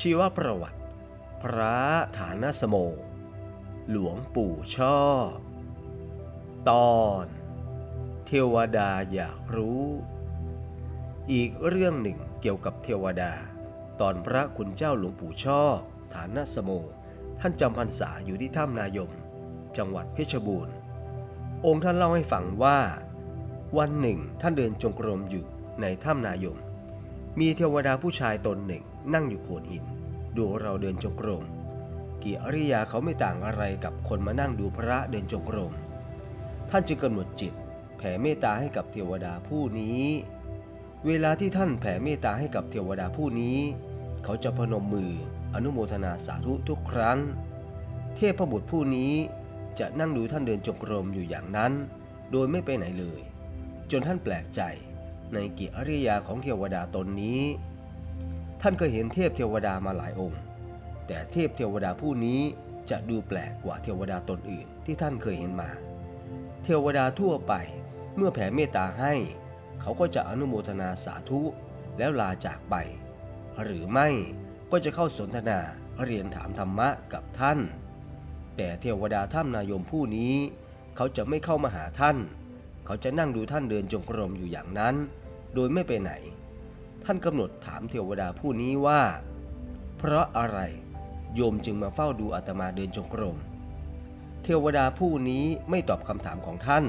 ชีวประวัติ พระฐานสโม หลวงปู่ช่อ ตอน เทวดาอยากรู้ อีกเรื่องหนึ่งเกี่ยวกับเทวดา ตอนพระคุณเจ้าหลวงปู่ช่อ ฐานสโม ท่านจำพรรษาอยู่ที่ถ้ำนายม จังหวัดเพชรบูรณ์ องค์ท่านเล่าให้ฟังว่า วันหนึ่งท่านเดินจงกรมอยู่ในถ้ำนายม มีเทวดาผู้ชายตนหนึ่งนั่งอยู่โขดหิน ดูเราเดินจงกรมกิริยาเขาไม่ต่างอะไรกับคนมานั่งดูพระเดินจงกรมท่านจึงกำหนดจิต แผ่เมตตาให้กับเทวดาผู้นี้ เวลาที่ท่านแผ่เมตตาให้กับเทวดาผู้นี้ เขาจะพนมมืออนุโมทนาสาธุทุกครั้ง เทพบุตรผู้นี้จะนั่งดูท่านเดินจงกรมอยู่อย่างนั้น โดยไม่ไปไหนเลย จนท่านแปลกใจ ในกิริยาของเทวดาตนนี้ ท่านเคยเห็นเทพเทวดามาหลายองค์ แต่เทพเทวดาผู้นี้จะดูแปลกกว่าเทวดาตนอื่นที่ท่านเคยเห็นมา เทวดาทั่วไปเมื่อแผ่เมตตาให้ เขาก็จะอนุโมทนาสาธุแล้วลาจากไป หรือไม่ก็จะเข้าสนทนาเรียนถามธรรมะกับท่าน แต่เทวดาถ้ำนายมผู้นี้ เขาจะไม่เข้ามาหาท่าน เขาจะนั่งดูท่านเดินจงกรมอยู่อย่างนั้น โดยไม่ไปไหน ท่านกำหนดถามเทวดาผู้นี้ว่า เพราะอะไรโยมจึงมาเฝ้าดูอาตมาเดินจงกรม เทวดาผู้นี้ไม่ตอบคำถามของท่าน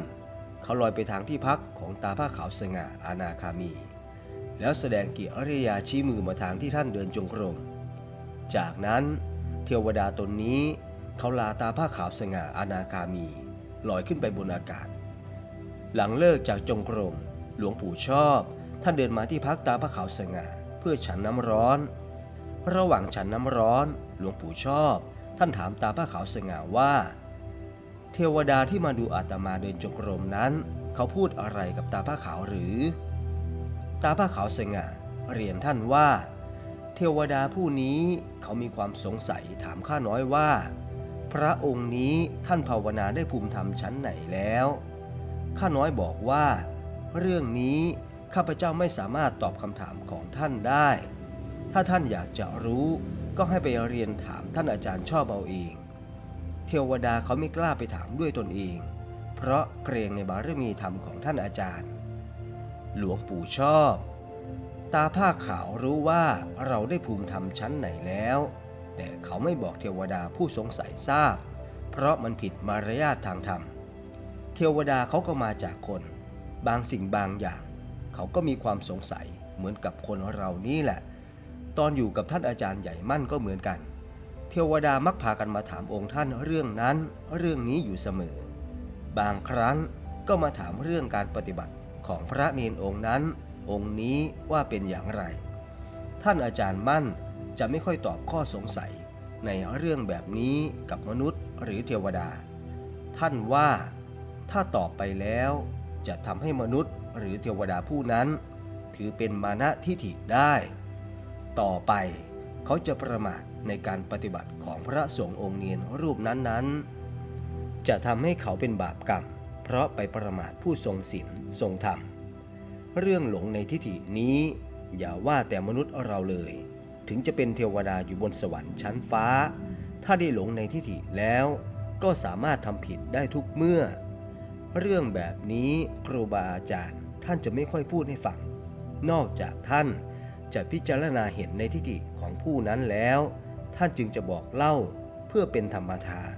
เขาลอยไปทางที่พักของตาผ้าขาวสง่าอานาคามี แล้วแสดงกิริยาชี้มือมาทางที่ท่านเดินจงกรม จากนั้นเทวดาตนนี้เขาลาตาผ้าขาวสง่าอานาคามี ลอยขึ้นไปบนอากาศ หลังเลิกจากจงกรม หลวงปู่ชอบ ท่านเดินมาที่พักตาผ้าขาวสง่าเพื่อฉันน้ำร้อน ระหว่างฉันน้ำร้อน หลวงปู่ชอบ ท่านถามตาผ้าขาวสง่าว่า เทวดาที่มาดูอาตมาเดินจงกรมนั้น เขาพูดอะไรกับตาผ้าขาวหรือ ตาผ้าขาวสง่าเรียนท่านว่า เทวดาผู้นี้เขามีความสงสัยถามข้าน้อยว่า พระองค์นี้ท่านภาวนาได้ภูมิธรรมชั้นไหนแล้ว ข้าน้อยบอกว่า เรื่องนี้ข้าพเจ้าไม่สามารถตอบคำถามของท่านได้ ถ้าท่านอยากจะรู้ก็ให้ไปเรียนถามท่านอาจารย์ชอบเอาเอง เทวดาเขาไม่กล้าไปถามด้วยตนเอง เพราะเกรงในบารมีธรรมของท่านอาจารย์ หลวงปู่ชอบ ตาผ้าขาวรู้ว่าเราได้ภูมิธรรมชั้นไหนแล้ว แต่เขาไม่บอกเทวดาผู้สงสัยทราบ เพราะมันผิดมารยาททางธรรม เทวดาเขาก็มาจากคน บางสิ่งบางอย่าง เขาก็มีความสงสัยเหมือนกับคนเรานี่แหละ ตอนอยู่กับท่านอาจารย์ใหญ่มั่นก็เหมือนกัน เทวดามักพากันมาถามองค์ท่านเรื่องนั้น เรื่องนี้อยู่เสมอ บางครั้งก็มาถามเรื่องการปฏิบัติของพระเนนองค์นั้น องค์นี้ว่าเป็นอย่างไร ท่านอาจารย์มั่นจะไม่ค่อยตอบข้อสงสัยในเรื่องแบบนี้กับมนุษย์หรือเทวดา ท่านว่า ถ้าตอบไปแล้วจะทำให้มนุษย์หรือเทวดาผู้นั้น ถือเป็นมานะทิฐิได้ ต่อไปเขาจะประมาทในการปฏิบัติของพระสงฆ์องค์เนียนรูปนั้นๆ จะทำให้เขาเป็นบาปกรรม เพราะไปประมาทผู้ทรงศีลทรงธรรม เรื่องหลงในทิฏฐินี้ อย่าว่าแต่มนุษย์เราเลย ถึงจะเป็นเทวดาอยู่บนสวรรค์ชั้นฟ้า ถ้าได้หลงในทิฏฐิแล้ว ก็สามารถทำผิดได้ทุกเมื่อ เรื่องแบบนี้ครูบาอาจารย์ท่านจะไม่ค่อยพูดให้ฟัง นอกจากท่านจะพิจารณาเห็นในทิฏฐิของผู้นั้นแล้ว ท่านจึงจะบอกเล่าเพื่อเป็นธรรมทาน